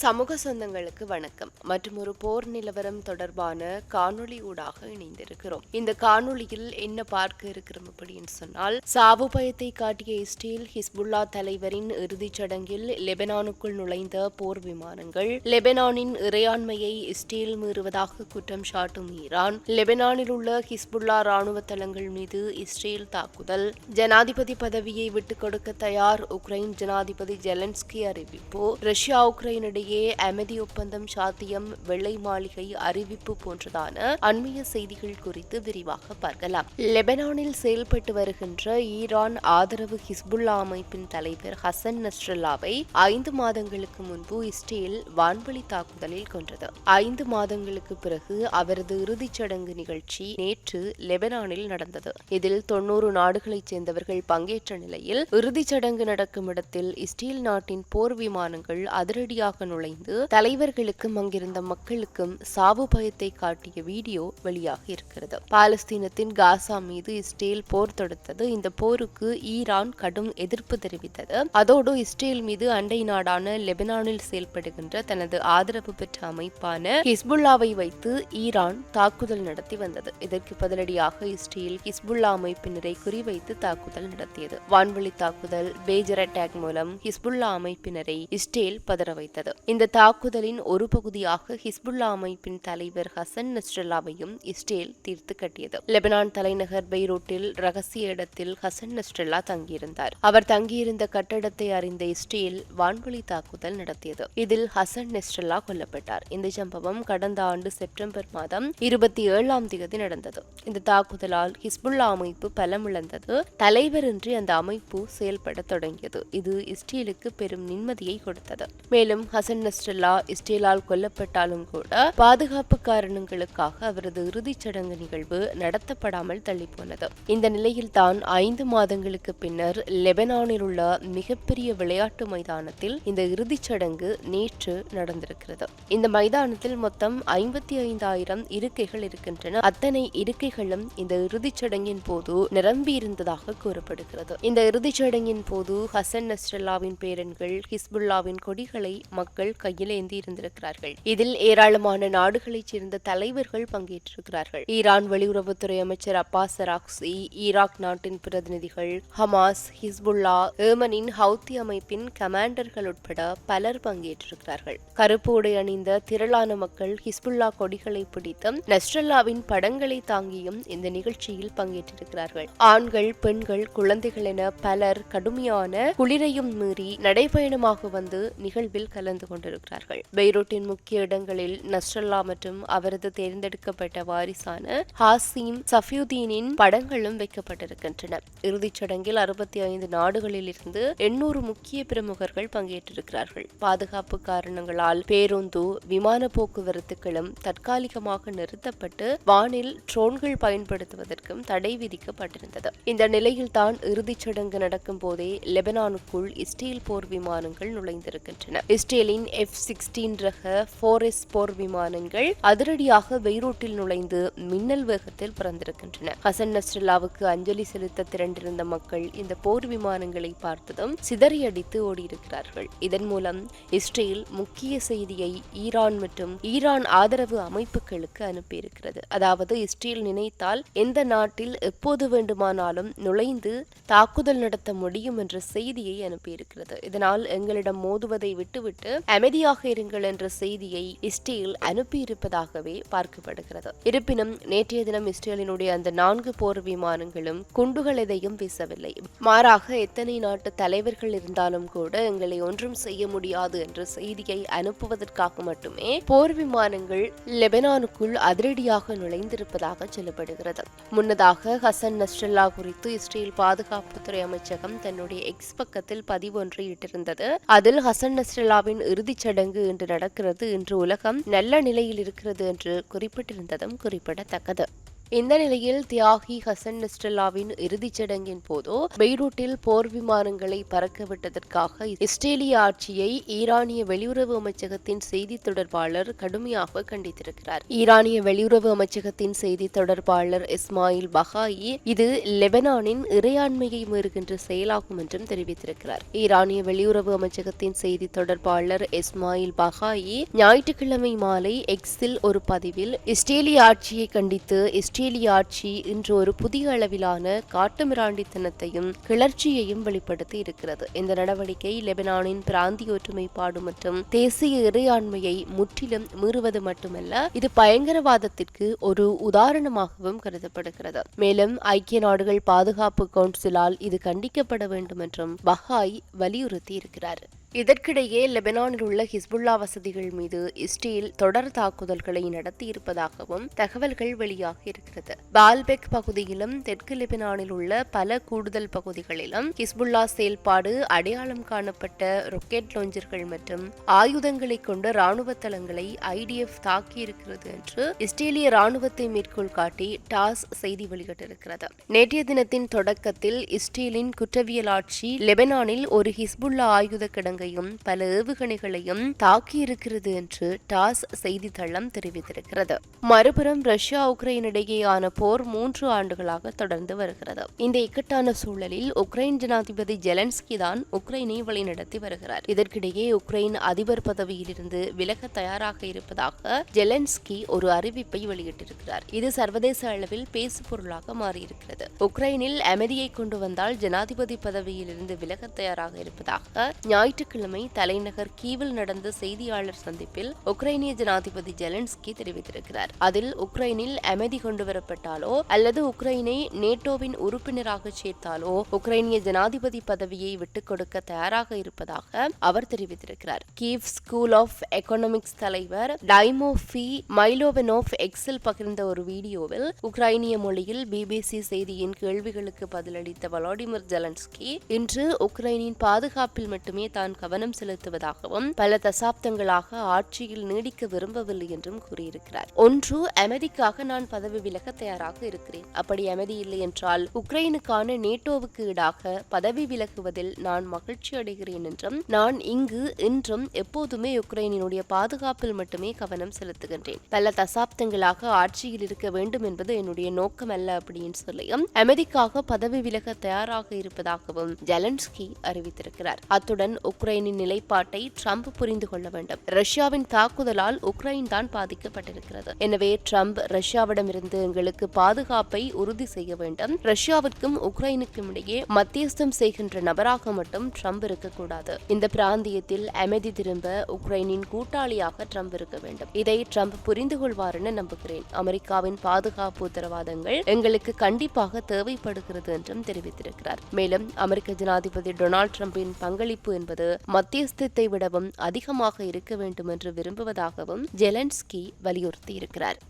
சமூக சொந்தங்களுக்கு வணக்கம். மற்றும் ஒரு போர் நிலவரம் தொடர்பான காணொளி ஊடாக இணைந்திருக்கிறோம். இந்த காணொளியில் என்ன பார்க்க இருக்கிறோம் அப்படின்னு சொன்னால் சாவு பயத்தை காட்டிய இஸ்ரேல் ஹிஸ்புல்லா தலைவரின் இறுதிச் சடங்கில் லெபனானுக்குள் நுழைந்த போர் விமானங்கள் லெபனானின் இறையாண்மையை இஸ்ரேல் மீறுவதாக குற்றம் சாட்டும் ஈரான் லெபனானில் உள்ள ஹிஸ்புல்லா ராணுவ தளங்கள் மீது இஸ்ரேல் தாக்குதல் ஜனாதிபதி பதவியை விட்டுக் கொடுக்க தயார் உக்ரைன் ஜனாதிபதி ஜெலன்ஸ்கி அறிவிப்பு ரஷ்யா உக்ரைன் இடையே அமைதி ஒப்பந்தம் சாத்தியம் வெள்ளை மாளிகை அறிவிப்பு போன்றதான அண்மைய செய்திகள் குறித்து விரிவாக பார்க்கலாம். லெபனானில் செயல்பட்டு வருகின்ற ஈரான் ஆதரவு ஹிஸ்புல்லா அமைப்பின் தலைவர் ஹசன் நஸ்ரல்லாவை ஐந்து மாதங்களுக்கு முன்பு இஸ்ரேல் வான்வழி தாக்குதலில் கொன்றது. ஐந்து மாதங்களுக்கு பிறகு அவரது இறுதிச் சடங்கு நிகழ்ச்சி நேற்று லெபனானில் நடந்தது. இதில் தொன்னூறு நாடுகளைச் சேர்ந்தவர்கள் பங்கேற்ற நிலையில் இறுதிச் சடங்கு நடக்கும் இடத்தில் இஸ்ரேல் நாட்டின் போர் விமானங்கள் அதிரடியாக நுழைந்து தலைவர்களுக்கும் அங்கிருந்த மக்களுக்கும் சாவு பயத்தை காட்டிய வீடியோ வெளியாக இருக்கிறது. பாலஸ்தீனத்தின் காசா மீது இஸ்ரேல் போர் தொடுத்தது. இந்த போருக்கு ஈரான் கடும் எதிர்ப்பு தெரிவித்தது. அதோடு இஸ்ரேல் மீது அண்டை நாடான லெபனானில் செயல்படுகின்ற தனது ஆதரவு பெற்ற அமைப்பான ஹிஸ்புல்லாவை வைத்து ஈரான் தாக்குதல் நடத்தி வந்தது. இதற்கு பதிலடியாக இஸ்ரேல் ஹிஸ்புல்லா அமைப்பினரை குறிவைத்து தாக்குதல் நடத்தியது. வான்வழி தாக்குதல் பேஜர் அட்டாக் மூலம் ஹிஸ்புல்லா அமைப்பினரை இஸ்ரேல் பதற வைத்தது. இந்த தாக்குதலின் ஒரு பகுதியாக ஹிஸ்புல்லா அமைப்பின் தலைவர் ஹசன் நஸ்ரல்லாவையும் இஸ்ரேல் தீர்த்து கட்டியது. லெபனான் தலைநகர் பெய்ரூட்டில் ரகசிய இடத்தில் ஹசன் நஸ்ரல்லா தங்கியிருந்தார். அவர் தங்கியிருந்த கட்டடத்தை அறிந்த இஸ்ரேல் வான்வழி தாக்குதல் நடத்தியது. இதில் ஹசன் நெஸ்ரல்லா கொல்லப்பட்டார். இந்த சம்பவம் கடந்த ஆண்டு செப்டம்பர் மாதம் இருபத்தி ஏழாம் தேதி நடந்தது. இந்த தாக்குதலால் ஹிஸ்புல்லா அமைப்பு பலமிழந்தது. தலைவரின்றி அந்த அமைப்பு செயல்பட தொடங்கியது. இது இஸ்ரேலுக்கு பெரும் நிம்மதியை கொடுத்தது. மேலும் ஹசன் நஸ்ரல்லா இஸ்டேலால் கொல்லப்பட்டாலும் கூட பாதுகாப்பு காரணங்களுக்காக அவரது இறுதிச் சடங்கு நிகழ்வு நடத்தப்படாமல் தள்ளிப்போனது. இந்த நிலையில் தான் ஐந்து மாதங்களுக்கு பின்னர் லெபனானில் உள்ள மிகப்பெரிய விளையாட்டு மைதானத்தில் இந்த இறுதிச் சடங்கு நேற்று நடந்திருக்கிறது. இந்த மைதானத்தில் மொத்தம் ஐம்பத்தி ஐந்தாயிரம் இருக்கைகள் இருக்கின்றன. அத்தனை இருக்கைகளும் இந்த இறுதிச் சடங்கின் போது நிரம்பியிருந்ததாக கூறப்படுகிறது. இந்த இறுதிச் சடங்கின் போது ஹசன் நஸ்ரல்லாவின் பேரன்கள் ஹிஸ்புல்லாவின் கொடிகளை மக்கள் கையில் ஏந்தி இருந்திருக்கிறார்கள் இதில் ஏராளமான நாடுகளைச் சேர்ந்த தலைவர்கள் பங்கேற்றிருக்கிறார்கள். ஈரான் வெளியுறவுத்துறை அமைச்சர் அப்பாஸ் சராக்சி ஈராக் நாட்டின் பிரதிநிதிகள் ஹமாஸ் ஹிஸ்புல்லா ஏமனின் ஹவுத்தி அமைப்பின் கமாண்டர்கள் உட்பட பலர் பங்கேற்றிருக்கிறார்கள். கருப்பு உடை அணிந்த திரளான மக்கள் ஹிஸ்புல்லா கொடிகளை பிடித்தும் நஸ்ரல்லாவின் படங்களை தாங்கியும் இந்த நிகழ்ச்சியில் பங்கேற்றிருக்கிறார்கள். ஆண்கள் பெண்கள் குழந்தைகள் என பலர் கடுமையான குளிரையும் மீறி நடைபயணமாக வந்து நிகழ்வில் கலந்து கொண்டிருக்கிறார்கள். பெய்ரூட்டின் முக்கிய இடங்களில் நஸ்ரல்லா மற்றும் அவரது தேர்ந்தெடுக்கப்பட்ட வாரிசான ஹாசிம் சஃபியுதீனின் படங்களும் வைக்கப்பட்டிருக்கின்றன. இறுதிச் சடங்கில் அறுபத்தி ஐந்து நாடுகளில் இருந்து எண்ணூறு முக்கிய பிரமுகர்கள் பங்கேற்றிருக்கிறார்கள். பாதுகாப்பு காரணங்களால் பேருந்து விமான போக்குவரத்துகளும் தற்காலிகமாக நிறுத்தப்பட்டு வானில் ட்ரோன்கள் பயன்படுத்துவதற்கும் தடை விதிக்கப்பட்டிருந்தது. இந்த நிலையில்தான் இறுதிச் சடங்கு நடக்கும் போதே லெபனானுக்குள் இஸ்ரேல் போர் விமானங்கள் நுழைந்திருக்கின்றன. இஸ்ரேலின் எஃப் சிக்ஸ்டீன் ரக எஸ் போர் விமானங்கள் அதிரடியாக பெய்ரூட்டில் நுழைந்து மின்னல் வேகத்தில் பறந்திருக்கின்றன. ஹசன் நஸ்ரல்லாவுக்கு அஞ்சலி செலுத்த திரண்டிருந்த மக்கள் இந்த போர் விமானங்களை பார்த்ததும் சிதறியடித்து ஓடியிருக்கிறார்கள். இதன் மூலம் இஸ்ரேல் முக்கிய செய்தியை ஈரான் மற்றும் ஈரான் ஆதரவு அமைப்புகளுக்கு அனுப்பியிருக்கிறது. அதாவது இஸ்ரேல் நினைத்தால் எந்த நாட்டில் எப்போது வேண்டுமானாலும் நுழைந்து தாக்குதல் நடத்த முடியும் என்ற செய்தியை அனுப்பியிருக்கிறது. இதனால் எங்களிடம் மோதுவதை விட்டுவிட்டு அமைதியாக இருங்கள் என்ற செய்தியை இஸ்ரேல் அனுப்பியிருப்பதாகவே பார்க்கப்படுகிறது. இருப்பினும் நேற்றைய தினம் இஸ்ரேலினுடைய அந்த நான்கு போர் விமானங்களும் குண்டுகள் எதையும் வீசவில்லை. மாறாக எத்தனை நாட்டு தலைவர்கள் இருந்தாலும் கூட எங்களை ஒன்றும் செய்ய முடியாது என்ற செய்தியை அனுப்புவதற்காக மட்டுமே போர் விமானங்கள் லெபனானுக்குள் அதிரடியாக நுழைந்திருப்பதாக சொல்லப்படுகிறது. முன்னதாக ஹசன் நஸ்ரல்லா குறித்து இஸ்ரேல் பாதுகாப்புத்துறை அமைச்சகம் தன்னுடைய எக்ஸ் பக்கத்தில் பதிவு ஒன்றை இட்டிருந்தது. அதில் ஹசன் நஸ்ரல்லாவின் இறுதிச் சடங்கு இன்று நடக்கிறது. இன்று உலகம் நல்ல நிலையில் இருக்கிறது என்று குறிப்பிட்டிருந்ததும் குறிப்பிடத்தக்கது. இந்த நிலையில் தியாகி ஹசன் நஸ்ரல்லாவின் இறுதிச் சடங்கின் போது பெய்ரூட்டில் போர் விமானங்களை பறக்கவிட்டதற்காக இஸ்ரேலிய ஆட்சியை ஈரானிய வெளியுறவு அமைச்சகத்தின் செய்தி தொடர்பாளர் கடுமையாக கண்டித்திருக்கிறார். ஈரானிய வெளியுறவு அமைச்சகத்தின் செய்தி தொடர்பாளர் இஸ்மாயில் பஹாயி இது லெபனானின் இறையாண்மையை மீறுகின்ற செயலாகும் என்றும் தெரிவித்திருக்கிறார். ஈரானிய வெளியுறவு அமைச்சகத்தின் செய்தி தொடர்பாளர் இஸ்மாயில் பஹாயி ஞாயிற்றுக்கிழமை மாலை எக்ஸில் ஒரு பதிவில் இஸ்ரேலிய ஆட்சியை கண்டித்து ஆஸ்திரேலிய ஆட்சி இன்று ஒரு புதிய அளவிலான காட்டுமிராண்டித்தனத்தையும் கிளர்ச்சியையும் வெளிப்படுத்தி இருக்கிறது. இந்த நடவடிக்கை லெபனானின் பிராந்திய ஒற்றுமைப்பாடு மற்றும் தேசிய இறையாண்மையை முற்றிலும் மீறுவது மட்டுமல்ல இது பயங்கரவாதத்திற்கு ஒரு உதாரணமாகவும் கருதப்படுகிறது. மேலும் ஐக்கிய நாடுகள் பாதுகாப்பு கவுன்சிலால் இது கண்டிக்கப்பட வேண்டும் என்றும் பஹாய் வலியுறுத்தி இருக்கிறார் இதற்கிடையே லெபனானில் உள்ள ஹிஸ்புல்லா வசதிகள் மீது இஸ்ரேல் தொடர் தாக்குதல்களை நடத்தியிருப்பதாகவும் தகவல்கள் வெளியாகி இருக்கிறது பால்பெக் பகுதியிலும் தெற்கு லெபனானில் உள்ள பல கூடுதல் பகுதிகளிலும் ஹிஸ்புல்லா செயல்பாடு அடையாளம் காணப்பட்ட ராக்கெட் லாஞ்சர்கள் மற்றும் ஆயுதங்களை கொண்ட ராணுவ தளங்களை ஐடிஎஃப் தாக்கியிருக்கிறது என்று இஸ்ரேலிய ராணுவத்தை மேற்கோள் காட்டி டாஸ் செய்தி வெளியிட்டிருக்கிறது. நேற்றைய தினத்தின் தொடக்கத்தில் இஸ்ரேலின் குற்றவியல் ஆட்சி லெபனானில் ஒரு ஹிஸ்புல்லா ஆயுத கிடங்கு இலங்கையும் பல ஏவுகணைகளையும் தாக்கியிருக்கிறது என்று டாஸ் செய்தித்தளம் தெரிவித்திருக்கிறது. மறுபுறம் ரஷ்யா உக்ரைன் இடையேயான போர் மூன்று ஆண்டுகளாக தொடர்ந்து வருகிறது. இந்த இக்கட்டான சூழலில் உக்ரைன் ஜனாதிபதி ஜெலன்ஸ்கி தான் உக்ரைனை வழிநடத்தி வருகிறார். இதற்கிடையே உக்ரைன் அதிபர் பதவியிலிருந்து விலக தயாராக இருப்பதாக ஜெலன்ஸ்கி ஒரு அறிவிப்பை வெளியிட்டிருக்கிறார். இது சர்வதேச அளவில் பேசு பொருளாக மாறியிருக்கிறது. உக்ரைனில் அமைதியை கொண்டு வந்தால் ஜனாதிபதி பதவியிலிருந்து விலக தயாராக இருப்பதாக ஞாயிற்று ஞாயிற்றுக்கிழமை தலைநகர் கீவில் நடந்த செய்தியாளர் சந்திப்பில் உக்ரைனிய ஜனாதிபதி ஜெலன்ஸ்கி தெரிவித்திருக்கிறார். அதில் உக்ரைனில் அமைதி கொண்டுவரப்பட்டாலோ அல்லது உக்ரைனை நேட்டோவின் உறுப்பினராக சேர்த்தாலோ உக்ரைனிய ஜனாதிபதி பதவியை விட்டுக் கொடுக்க தயாராக இருப்பதாக அவர் தெரிவித்திருக்கிறார். கீவ் ஸ்கூல் ஆஃப் எக்கனாமிக்ஸ் தலைவர் டைமோஃபி மைலோவெனோஃப் எக்ஸில் பகிர்ந்த ஒரு வீடியோவில் உக்ரைனிய மொழியில் பிபிசி செய்தியின் கேள்விகளுக்கு பதிலளித்த வலாடிமிர் ஜெலன்ஸ்கி இன்று உக்ரைனின் பாதுகாப்பில் மட்டுமே தான் கவனம் செலுத்துவதாகவும் பல தசாப்தங்களாக ஆட்சியில் நீடிக்க விரும்பவில்லை என்றும் கூறியிருக்கிறார். ஒன்று அமைதிக்காக நான் பதவி விலக தயாராக இருக்கிறேன். அப்படி அமைதி இல்லை என்றால் உக்ரைனுக்கான நேட்டோவுக்கு ஈடாக பதவி விலகுவதில் நான் மகிழ்ச்சி அடைகிறேன் என்றும் நான் இங்கு இன்றும் எப்போதுமே உக்ரைனினுடைய பாதுகாப்பில் மட்டுமே கவனம் செலுத்துகின்றேன். பல தசாப்தங்களாக ஆட்சியில் இருக்க வேண்டும் என்பது என்னுடைய நோக்கம் அல்ல அப்படின்னு சொல்லியும் அமைதிக்காக பதவி விலக தயாராக இருப்பதாகவும் ஜெலன்ஸ்கி அறிவித்திருக்கிறார். அத்துடன் உக்ரைன் உக்ரைனின் நிலைப்பாட்டை ட்ரம்ப் புரிந்து கொள்ள வேண்டும். ரஷ்யாவின் தாக்குதலால் உக்ரைன் தான் பாதிக்கப்பட்டிருக்கிறது. எனவே ட்ரம்ப் ரஷ்யாவிடமிருந்து எங்களுக்கு பாதுகாப்பை உறுதி செய்ய வேண்டும். ரஷ்யாவிற்கும் உக்ரைனுக்கும் இடையே மத்தியஸ்தம் செய்கின்ற நபராக மட்டும் ட்ரம்ப் இருக்கக்கூடாது. இந்த பிராந்தியத்தில் அமைதி திரும்ப உக்ரைனின் கூட்டாளியாக ட்ரம்ப் இருக்க வேண்டும். இதை ட்ரம்ப் புரிந்து கொள்வார் என நம்புகிறேன். அமெரிக்காவின் பாதுகாப்பு உத்தரவாதங்கள் எங்களுக்கு கண்டிப்பாக தேவைப்படுகிறது என்றும் தெரிவித்திருக்கிறார். மேலும் அமெரிக்க ஜனாதிபதி டொனால்டு ட்ரம்பின் பங்களிப்பு என்பது மத்தியஸ்தத்தை விடவும் அதிகமாக இருக்க வேண்டும் என்று விரும்புவதாகவும் ஜெலன்ஸ்கி வலியுறுத்தியிருக்கிறார்.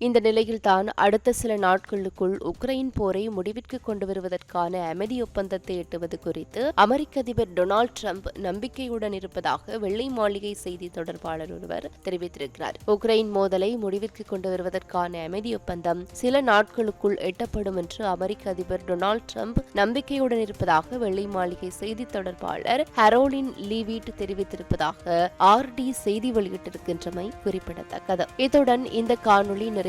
இந்த நிலையில்தான் அடுத்த சில நாட்களுக்குள் உக்ரைன் போரை முடிவிற்கு கொண்டு வருவதற்கான அமைதி ஒப்பந்தத்தை எட்டுவது குறித்து அமெரிக்க அதிபர் டொனால்டு ட்ரம்ப் நம்பிக்கையுடன் இருப்பதாக வெள்ளை மாளிகை செய்தி தொடர்பாளர் ஒருவர் தெரிவித்திருக்கிறார். உக்ரைன் மோதலை முடிவிற்கு கொண்டு வருவதற்கான அமைதி ஒப்பந்தம் சில நாட்களுக்குள் எட்டப்படும் என்று அமெரிக்க அதிபர் டொனால்டு ட்ரம்ப் நம்பிக்கையுடன் இருப்பதாக வெள்ளை மாளிகை செய்தி தொடர்பாளர் ஹரோலின் லீவீட் தெரிவித்திருப்பதாக ஆர் டி செய்தி வெளியிட்டிருக்கின்றமை குறிப்பிடத்தக்கது. இத்துடன் இந்த காணொலி நிறைவு